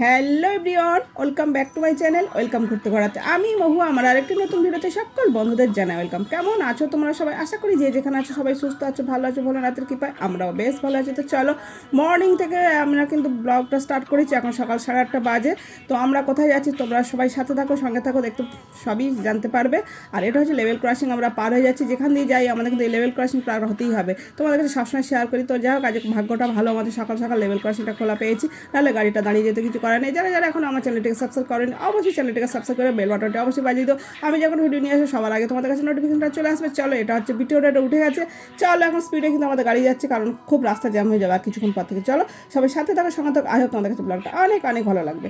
Hello everyone, welcome back to my channel, welcome ঘুরতে করাতে আমি মহু আমার আরেকটি নতুন ভিডিওতে সকল বন্ধুদের জানাই ওয়েলকাম। কেমন আছো তোমরা সবাই? আশা করি যে যেখানে আছো সবাই সুস্থ আছো, ভালো আছো ভালো রাতের কৃপায়। আমরাও বেশ ভালো আছি। তো চলো মর্নিং থেকে আমরা কিন্তু ব্লগটা স্টার্ট করেছি, এখন সকাল সাড়ে আটটা বাজে। তো আমরা কোথায় যাচ্ছি তোমরা সবাই সাথে থাকো, সঙ্গে থাকো, দেখতে সবই জানতে পারবে। আর এটা হচ্ছে লেভেল ক্রসিং আমরা পার হয়ে যাচ্ছি। যেখান দিয়ে যাই, আমাদের কিন্তু লেভেল ক্রসিং পার হতেই হবে। তোমাদের কাছে সবসময় শেয়ার করি। তো যাই হোক, আজ ভাগ্যটা ভালো, আমাদের সকাল সকাল লেভেল ক্রসিংটা খোলা পেয়েছি। নাহলে গাড়িটা দাঁড়িয়ে যেতে কিছু করার নেই যারা যারা এখন আমার চ্যানেলটিকে সাবস্ক্রাইব করেন অবশ্যই চ্যানেলটিকে সাবস্ক্রাইব করে বেল বাটনটি অবশ্যই বাজিয়ে দিও। আমি যখন ভিডিও নিয়ে আসব, সবার আগে তোমাদের কাছে নোটিফিকেশনটা চলে আসবে। চলো, এটা হচ্ছে ভিডিওটা উঠে গেছে। চলো, এখন স্পিডে কিন্তু আমাদের গাড়ি যাচ্ছে, কারণ খুব রাস্তা জ্যাম হয়ে যাবে আর কিছুক্ষণ পর থেকে। চলো, সবাই সাথে থাকো, সঙ্গে থাকো। আজ তোমাদের কাছে ব্লগটা অনেক অনেক ভালো লাগবে।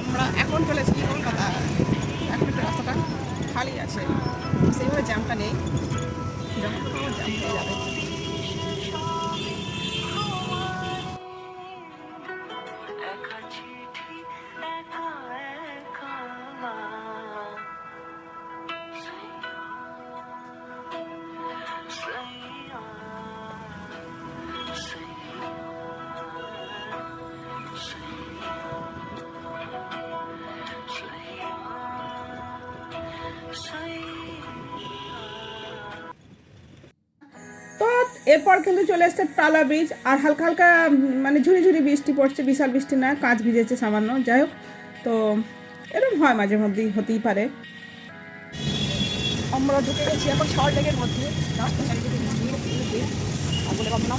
আমরা এখন চলেছি কলকাতা। এখন রাস্তাটা খালি আছে। সেইভাবে জ্যামটা নেই। জ্যাম হয়ে যাবে। তো এরপর কিন্তু চলে এসছে টালা বীজ আর হালকা হালকা মানে ঝুড়ি ঝুড়ি বৃষ্টি পড়ছে বিশাল বৃষ্টি না কাঁচ ভিজেছে সামান্য যাই হোক। তো এরকম হয় মাঝে মধ্যেই হতেই পারে। আমরা ঢুকে গেছি এখন শর্ট লেগের মধ্যে। রাস্তা চারিদিকে ভিড়, ভিড়, ভিড়। আর বলে পাবো না।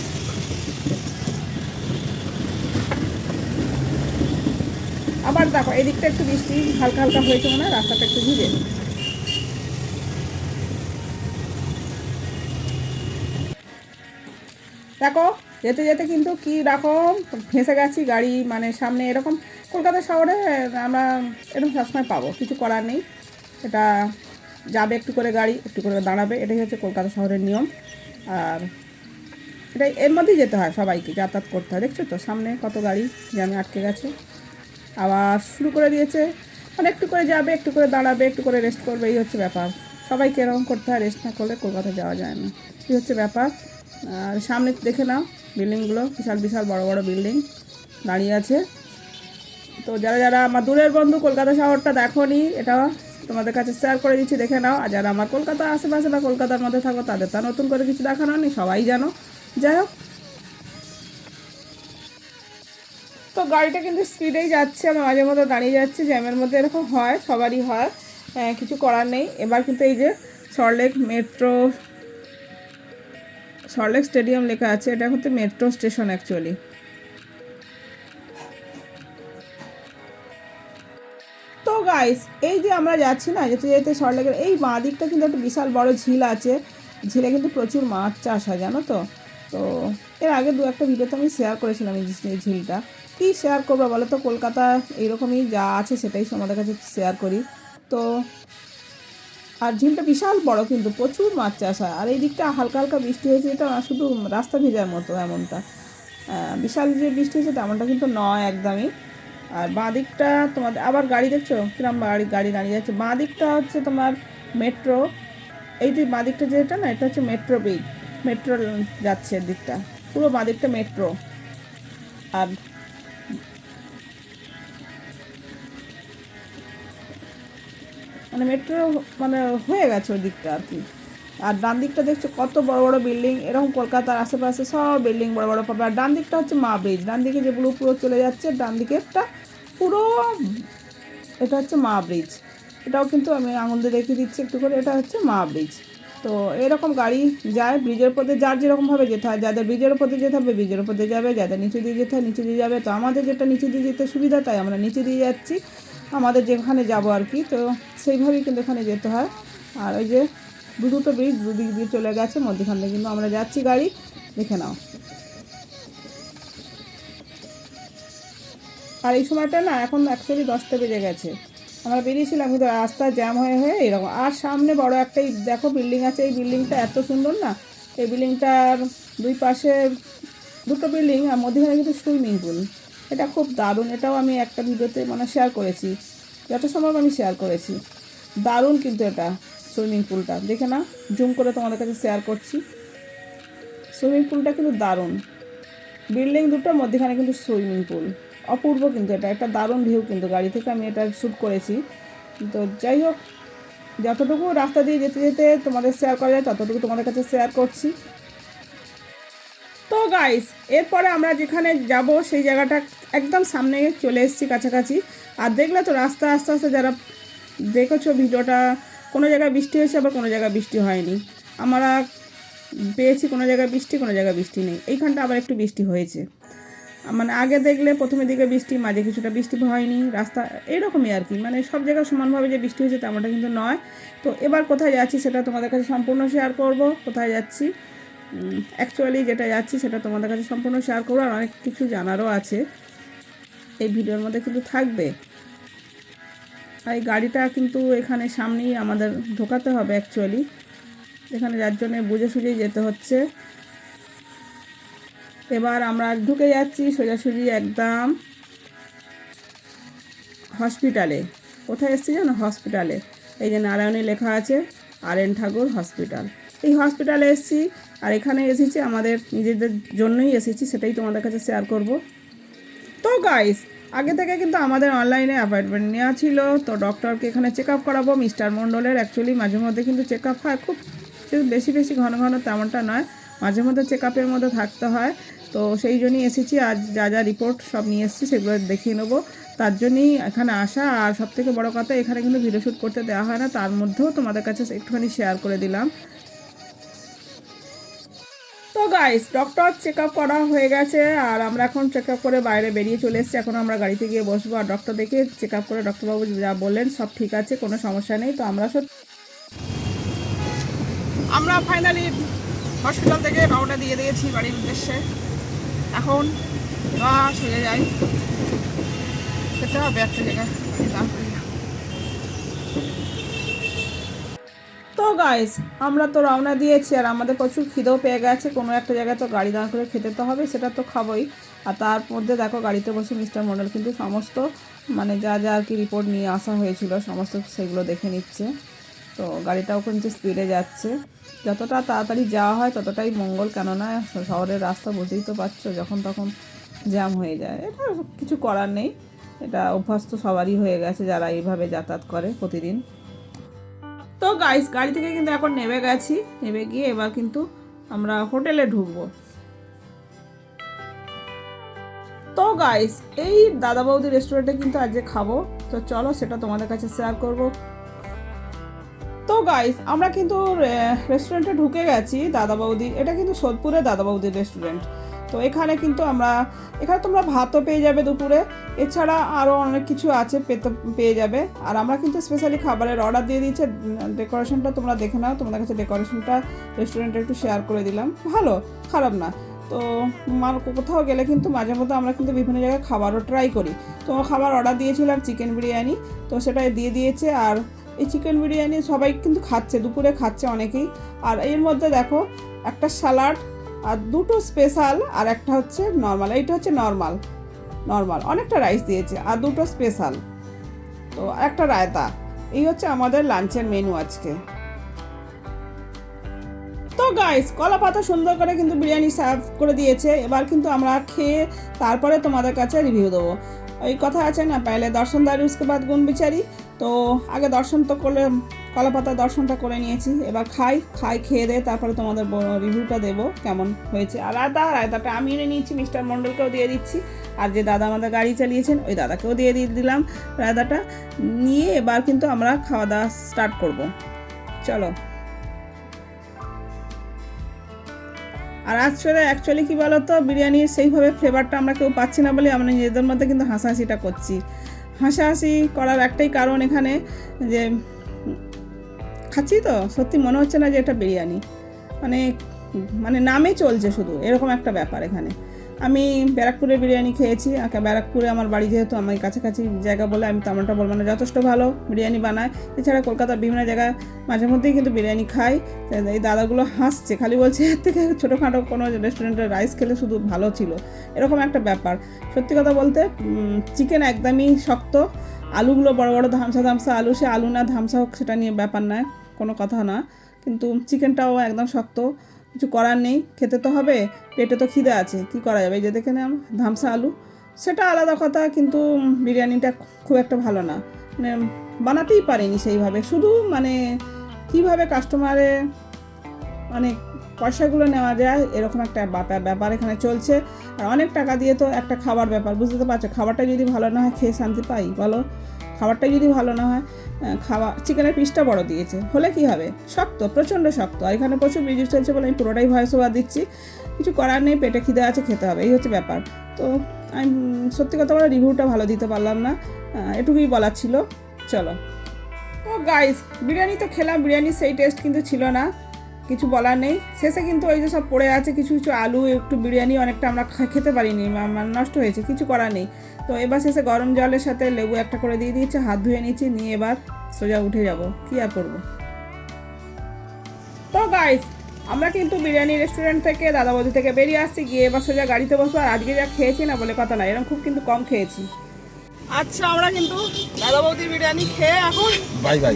আবার দেখো এদিকটা একটু বৃষ্টি হালকা হালকা হয়েছে মনে হয় রাস্তাটা একটু ভিজে দেখো, যেতে যেতে কিন্তু কি রকম ফেঁসে গেছি গাড়ি মানে সামনে এরকম কলকাতা শহরে আমরা এরকম সবসময় পাবো, কিছু করার নেই। এটা যাবে একটু করে গাড়ি, একটু করে দাঁড়াবে, এটাই হচ্ছে কলকাতা শহরের নিয়ম। আর এটা এর মধ্যেই যেতে হয় সবাইকে, যাতায়াত করতে হয়। দেখছ তো, সামনে কত গাড়ি জ্যামে আটকে গেছে। আবার শুরু করে দিয়েছে মানে একটু করে যাবে, একটু করে দাঁড়াবে, একটু করে রেস্ট করবে, এই হচ্ছে ব্যাপার। সবাইকে এরকম করতে হয় রেস্ট না করলে কলকাতা যাওয়া যায় না। এই হচ্ছে ব্যাপার। আর সামনে দেখে নাও বিল্ডিংগুলো বিশাল বিশাল বড় বড় বিল্ডিং দাঁড়িয়ে আছে। তো যারা যারা আমার দূরের বন্ধু কলকাতা শহরটা দেখো নি এটা তোমাদের কাছে শেয়ার করে দিচ্ছি দেখে নাও। আর যারা আমার কলকাতা আশেপাশে বা কলকাতার মধ্যে থাকো তাদের তা নতুন করে কিছু দেখানো নি সবাই জানো। যাই হোক। তো গাড়িটা কিন্তু স্পিডেই যাচ্ছে আমি মাঝে মধ্যে দাঁড়িয়ে যাচ্ছি জ্যামের মধ্যে এরকম হয় সবারই হয়। হ্যাঁ, কিছু করার নেই। এবার কিন্তু এই যে সরলেক মেট্রো সরলেক স্টেডিয়াম লেখা আছে, এটা হচ্ছে মেট্রো স্টেশন অ্যাকচুয়ালি তো গাইস এই যে আমরা যাচ্ছি না, যেতে যেতে সরলেকের এই বাঁ দিকটা কিন্তু একটা বিশাল বড় ঝিল আছে। ঝিলে কিন্তু প্রচুর মাছ চাষ হয়, জানো তো? তো এর আগে দু একটা ভিডিওতে আমি শেয়ার করেছিলাম এই ঝিলটা। কী শেয়ার করব বলো তো? কলকাতা এইরকমই যা আছে সেটাই আমাদের কাছে শেয়ার করি। তো আর ঝিলটা বিশাল বড় কিন্তু প্রচুর মাছ চাষ হয়। আর এই দিকটা হালকা হালকা বৃষ্টি হয়েছে, এটা শুধু রাস্তা ভেজার মতো এমনটা। বিশাল যে বৃষ্টি হয়েছে তেমনটা কিন্তু নয় একদমই। আর বাঁ দিকটা তোমাদের, আবার গাড়ি দেখছ? কিরম গাড়ি গাড়ি দাঁড়িয়ে যাচ্ছে বাঁ দিকটা হচ্ছে তোমার মেট্রো। এই যে বাঁ দিকটা যেটা না, এটা হচ্ছে মেট্রো ব্রিজ মেট্রো যাচ্ছে দিকটা। পুরো বাঁ দিকটা মেট্রো। আর মানে মেট্রো মানে হয়ে গেছে ওই দিকটা আর কি। আর ডান দিকটা দেখছ কত বড় বড় বিল্ডিং এরকম কলকাতার আশেপাশে সব বিল্ডিং বড় বড় পাবে। আর ডান দিকটা হচ্ছে মা ব্রিজ ডান দিকে যেগুলো পুরো চলে যাচ্ছে, ডান দিকেরটা পুরো, এটা হচ্ছে মা ব্রিজ এটাও কিন্তু আমি আঙুল দিয়ে দেখিয়ে দিচ্ছি একটু করে, এটা হচ্ছে মা ব্রিজ তো এরকম গাড়ি যায় ব্রিজের পথে যার যেরকমভাবে যেতে হয়, যাদের ব্রিজের দিয়ে যেতে হবে ব্রিজের দিয়ে যাবে, যাদের নিচে দিয়ে যেতে হয়, নিচে দিয়ে যাবে। তো আমাদের যেটা নিচে দিয়ে যেতে সুবিধা, তাই আমরা নিচে দিয়ে যাচ্ছি। আমাদের যেখানে যাব আর কি, তো সেইভাবেই কিন্তু এখানে যেতে হয়। আর ওই যে দুটো ব্রিজ দুদিক দিয়ে চলে গেছে মধ্যখান দিয়ে। কিন্তু আমরা যাচ্ছি গাড়ি, দেখে নাও। আর এই সময়টা না, এখন অ্যাকচুয়ালি দশটা বেজে গেছে। আমরা বেরিয়েছিলাম, কিন্তু রাস্তা জ্যাম হয়ে হয়ে এরকম। আর সামনে বড় একটা দেখো বিল্ডিং আছে, এই বিল্ডিংটা এত সুন্দর না। এই বিল্ডিংটার দুই পাশে দুটো বিল্ডিং আর মধ্যখানে কিন্তু সুইমিং পুল এটা খুব দারুণ, এটাও আমি একটা ভিডিওতে মানে শেয়ার করেছি। যত সম্ভব আমি শেয়ার করেছি। দারুণ কিন্তু এটা সুইমিং পুলটা দেখে না জুম করে তোমাদের কাছে শেয়ার করছি। সুইমিং পুলটা কিন্তু দারুণ। বিল্ডিং দুটোর মধ্যেখানে কিন্তু সুইমিং পুল অপূর্ব কিন্তু এটা, একটা দারুণ ভিউ কিন্তু। গাড়ি থেকে আমি এটা শ্যুট করেছি। তো যাই হোক, যতটুকু রাস্তা দিয়ে যেতে যেতে তোমাদের শেয়ার করা যায়, ততটুকু তোমাদের কাছে শেয়ার করছি। তো গাইস এরপরে আমরা যেখানে যাব, সেই জায়গাটা একদম সামনে চলে এসেছি কাছাকাছি। আর দেখলে তো রাস্তা, আস্তে আস্তে যারা দেখেছ ভিডিওটা, কোনো জায়গায় বৃষ্টি হয়েছে, আবার কোনো জায়গায় বৃষ্টি হয়নি। আমরা পেয়েছি কোনো জায়গায় বৃষ্টি, কোনো জায়গায় বৃষ্টি নেই। এইখানটা আবার একটু বৃষ্টি হয়েছে। মানে আগে দেখলে প্রথমের দিকে বৃষ্টি, মাঝে কিছুটা বৃষ্টি হয়নি, রাস্তা এইরকমই আর কি। মানে সব জায়গায় সমানভাবে যে বৃষ্টি হয়েছে তেমনটা কিন্তু নয়। তো এবার কোথায় যাচ্ছি সেটা তোমাদের কাছে সম্পূর্ণ শেয়ার করব। কোথায় যাচ্ছি? অ্যাকচুয়ালি যেটা যাচ্ছি সেটা তোমাদের কাছে সম্পূর্ণ শেয়ার করব। আর অনেক কিছু জানারও আছে। এই ভিডিওর মধ্যে কিন্তু থাকবে। এই গাড়িটা কিন্তু এখানে সামনেই আমাদের ঢোকাতে হবে অ্যাকচুয়ালি এখানে যার জন্য বুঝে সুঝেই যেতে হচ্ছে। এবার আমরা ঢুকে যাচ্ছি সোজাসুজি একদম হসপিটালে। কোথায় এসেছি জানো? হসপিটালে। এই যে নারায়ণী লেখা আছে আর এন ঠাকুর হসপিটাল। এই হসপিটালে এসেছি, আর এখানে এসেছি আমাদের নিজেদের জন্যই এসেছি, সেটাই তোমাদের কাছে শেয়ার করব। তো গাইস আগে থেকে কিন্তু আমাদের অনলাইনে অ্যাপয়েন্টমেন্ট নেওয়া ছিল, তো ডক্টরকে এখানে চেক আপ করাবো। মিস্টার মণ্ডলের অ্যাকচুয়ালি মাঝে মধ্যে কিন্তু চেক আপ হয়। খুব বেশি বেশি ঘন ঘন তেমনটা নয়, মাঝে মধ্যে চেক আপের মধ্যে থাকতে হয়। তো সেই জন্যই এসেছি, আজ যা যা রিপোর্ট সব নিয়ে এসেছি সেগুলো দেখিয়ে নেব। তার জন্যই এখানে আসা, আর সব থেকে বড়ো কথা, এখানে কিন্তু ভিডিও শ্যুট করতে দেওয়া হয় না, তার মধ্যেও তোমাদের কাছে একটুখানি শেয়ার করে দিলাম। তো গাইস ডক্টর চেক আপ করা হয়ে গেছে আর আমরা এখন চেক আপ করে বাইরে বেরিয়ে চলে এসেছি। এখন আমরা গাড়িতে গিয়ে বসবো আর ডক্টর দেখে চেক আপ করে ডক্টরবাবু যা বললেন সব ঠিক আছে, কোনো সমস্যা নেই। তো আমরা সব আমরা ফাইনালি হসপিটাল থেকে রওনা দিয়ে দিয়েছি বাড়ির উদ্দেশ্যে। এখন এবার সোজা যাই সেটা হবে জায়গায় তো গাইস আমরা তো রওনা দিয়েছি আর আমাদের প্রচুর খিদেও পেয়ে গেছে। কোনো একটা জায়গায় তো গাড়ি দাঁড় করে খেতে তো হবে, সেটা তো খাবোই। আর তার মধ্যে দেখো গাড়িতে বসে মিস্টার মন্ডল কিন্তু সমস্ত মানে যা যা আর কি রিপোর্ট নিয়ে আসা হয়েছিল, সমস্ত সেগুলো দেখে নিচ্ছে। তো গাড়িটাও কিন্তু স্পিডে যাচ্ছে। যতটা তাড়াতাড়ি যাওয়া হয় ততটাই মঙ্গল, কেননা শহরের রাস্তা বুঝতেই তো পারছ, যখন তখন জ্যাম হয়ে যায়। এটা কিছু করার নেই। এটা অভ্যস্ত সবারই হয়ে গেছে যারা এইভাবে যাতায়াত করে প্রতিদিন। তো গাইস গাড়ি থেকে কিন্তু এখন নেমে গেছি। নেমে গিয়ে এবার কিন্তু আমরা হোটেলে ঢুকবো। তো গাইস এই দাদা বৌদি রেস্টুরেন্টে কিন্তু আজকে খাব। তো চলো সেটা তোমাদের কাছে শেয়ার করব। তো গাইস আমরা কিন্তু রেস্টুরেন্টে ঢুকে গেছি দাদা বৌদি এটা কিন্তু সোদপুরে দাদা বৌদির রেস্টুরেন্ট তো এখানে কিন্তু আমরা, এখানে তোমরা ভাতও পেয়ে যাবে দুপুরে। এছাড়া আরও অনেক কিছু আছে পেতে, পেয়ে যাবে। আর আমরা কিন্তু স্পেশালি খাবারের অর্ডার দিয়ে দিয়েছে। ডেকোরেশনটা তোমরা দেখে নাও। তোমাদের কাছে ডেকোরেশনটা রেস্টুরেন্টে একটু শেয়ার করে দিলাম। ভালো, খারাপ না। তো মার কোথাও গেলে কিন্তু মাঝে মধ্যে আমরা কিন্তু বিভিন্ন জায়গায় খাবারও ট্রাই করি। তো খাবার অর্ডার দিয়েছিলাম চিকেন বিরিয়ানি। তো সেটা দিয়ে দিয়েছে। আর এই চিকেন বিরিয়ানি সবাই কিন্তু খাচ্ছে, দুপুরে খাচ্ছে অনেকেই। আর এর মধ্যে দেখো, একটা স্যালাড আর দুটো স্পেশাল আর একটা হচ্ছে নর্মাল এইটা হচ্ছে নর্মাল নর্মাল অনেকটা রাইস দিয়েছে, আর দুটো স্পেশাল তো একটা রায়তা, এই হচ্ছে আমাদের লাঞ্চের মেনু আজকে। তো গাইস কলা পাতা সুন্দর করে কিন্তু বিরিয়ানি সার্ভ করে দিয়েছে, এবার কিন্তু আমরা খেয়ে তারপরে তোমাদের কাছে রিভিউ দেবো। ওই কথা আছে না পেলে দর্শনদারি উসকে বাদ গুণ বিচারি, তো আগে দর্শন তো করলে কলা পাতা দর্শনটা করে নিয়েছি। এবার খাই খাই, খেয়ে দিয়ে তারপরে তোমাদের রিভিউটা দেবো কেমন হয়েছে। আর রায়তা, রায়তাটা আমি এনে নিয়েছি, মিস্টার মণ্ডলকেও দিয়ে দিচ্ছি। আর যে দাদা আমাদের গাড়ি চালিয়েছেন, ওই দাদাকেও দিয়ে দিয়ে দিলাম রায়তাটা। নিয়ে এবার কিন্তু আমরা খাওয়া দাওয়া স্টার্ট করব। চলো। আর আসলে অ্যাকচুয়ালি কী বলো তো বিরিয়ানির সেইভাবে ফ্লেভারটা আমরা কেউ পাচ্ছি না বলে আমরা নিজেদের মধ্যে কিন্তু হাসাহাসিটা করছি। হাসাহাসি করার একটাই কারণ এখানে যে খাচ্ছি তো? সত্যি মনে হচ্ছে না যে এটা বিরিয়ানি। মানে মানে নামে চলছে শুধু, এরকম একটা ব্যাপার এখানে। আমি ব্যারাকপুরে বিরিয়ানি খেয়েছি ব্যারাকপুরে আমার বাড়ি যেহেতু আমার কাছাকাছি জায়গা বলে, আমি তেমনটা বলব না, যথেষ্ট ভালো বিরিয়ানি বানায়। এছাড়া কলকাতার বিভিন্ন জায়গায় মাঝে মধ্যেই কিন্তু বিরিয়ানি খাই। এই দাদাগুলো হাসছে, খালি বলছে, এর থেকে ছোটোখাটো কোনো রেস্টুরেন্টের রাইস খেলে শুধু ভালো ছিল। এরকম একটা ব্যাপার। সত্যি কথা বলতে চিকেন একদমই শক্ত। আলুগুলো বড় বড় ধামসা ধামসা আলু, সে আলু না, ধামসা হোক, সেটা নিয়ে ব্যাপার নয়। কোনো কথা না। কিন্তু চিকেনটাও একদম শক্ত। কিছু করার নেই, খেতে তো হবে, পেটে তো খিদে আছে, কি করা যাবে? এই যে দেখে নাম ধামসা আলু। সেটা আলাদা কথা, কিন্তু বিরিয়ানিটা খুব একটা ভালো না। মানে বানাতেই পারিনি সেইভাবে। শুধু মানে কীভাবে কাস্টমারে মানে পয়সাগুলো নেওয়া যায়, এরকম একটা ব্যাপার ব্যাপার এখানে চলছে। আর অনেক টাকা দিয়ে তো একটা খাবার ব্যাপার, বুঝতে পারছ? খাবারটা যদি ভালো না হয়, খেয়ে শান্তি পাই, বলো। খাবারটাই যদি ভালো না হয় খাওয়া চিকেনের পিসটা বড় দিয়েছে। হলে কি হবে? শক্ত, প্রচণ্ড শক্ত। আর এখানে প্রচুর মিউজিক চলছে বলে আমি পুরোটাই ভয়েস ওভার দিচ্ছি। কিছু করার নেই, পেটে খিদে আছে, খেতে হবে। এই হচ্ছে ব্যাপার। তো আমি সত্যি কথা বলে রিভিউটা ভালো দিতে পারলাম না। এটুকুই বলার ছিল। চলো। ও গাইস বিরিয়ানি তো খেলাম। বিরিয়ানির সেই টেস্ট কিন্তু ছিল না। কিছু বলার নেই। শেষে কিন্তু ওই যে সব পড়ে আছে কিছু কিছু আলু একটু বিরিয়ানি অনেকটা আমরা খেতে পারিনি মা- নষ্ট হয়েছে কিছু করার নেই। তো এবার শেষে গরম জলের সাথে লেবু একটা করে দিয়ে দিয়েছে হাত ধুয়ে নিচ্ছি নিয়ে এবার সোজা উঠে যাব। কি আর করব? তো গাইস আমরা কিন্তু বিরিয়ানি রেস্টুরেন্ট থেকে দাদা বৌদি থেকে বেরিয়ে আসছি গিয়ে এবার সোজা গাড়িতে বসবো আর আজকে যা খেয়েছি না বলে কথা না এরকম খুব কিন্তু কম খেয়েছি। আচ্ছা আমরা কিন্তু দাদা বৌদির বিরিয়ানি খেয়ে এখন বাই বাই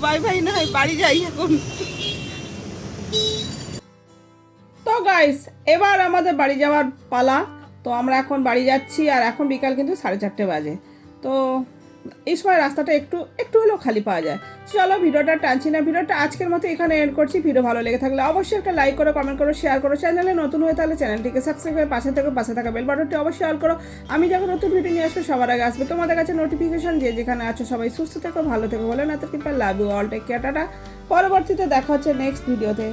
বাই বাই নয় বাড়ি যাই এখন। গাইস এবার আমাদের বাড়ি যাওয়ার পালা। তো আমরা এখন বাড়ি যাচ্ছি আর এখন বিকাল কিন্তু সাড়ে চারটে বাজে। তো এই সময় রাস্তাটা একটু একটু হলেও খালি পাওয়া যায়। চলো ভিডিওটা টানছি না। ভিডিওটা আজকের মতো এখানে এন্ড করছি। ভিডিও ভালো লেগে থাকলে অবশ্যই একটা লাইক করো কমেন্ট করো শেয়ার করো। চ্যানেলে নতুন হয়ে তাহলে চ্যানেলটিকে সাবস্ক্রাইব করে পাশে থেকে, পাশে থাকা বেল বাটনটি অবশ্যই অল করো। আমি যখন নতুন ভিডিও নিয়ে আসব, সবার আগে আসবে তোমাদের কাছে নোটিফিকেশন যে যেখানে আছো সবাই সুস্থ থেকো, ভালো থেকো। বলে না তো কিংবা লাভ ইউ অল টেক পরবর্তীতে দেখা হচ্ছে নেক্সট ভিডিওতে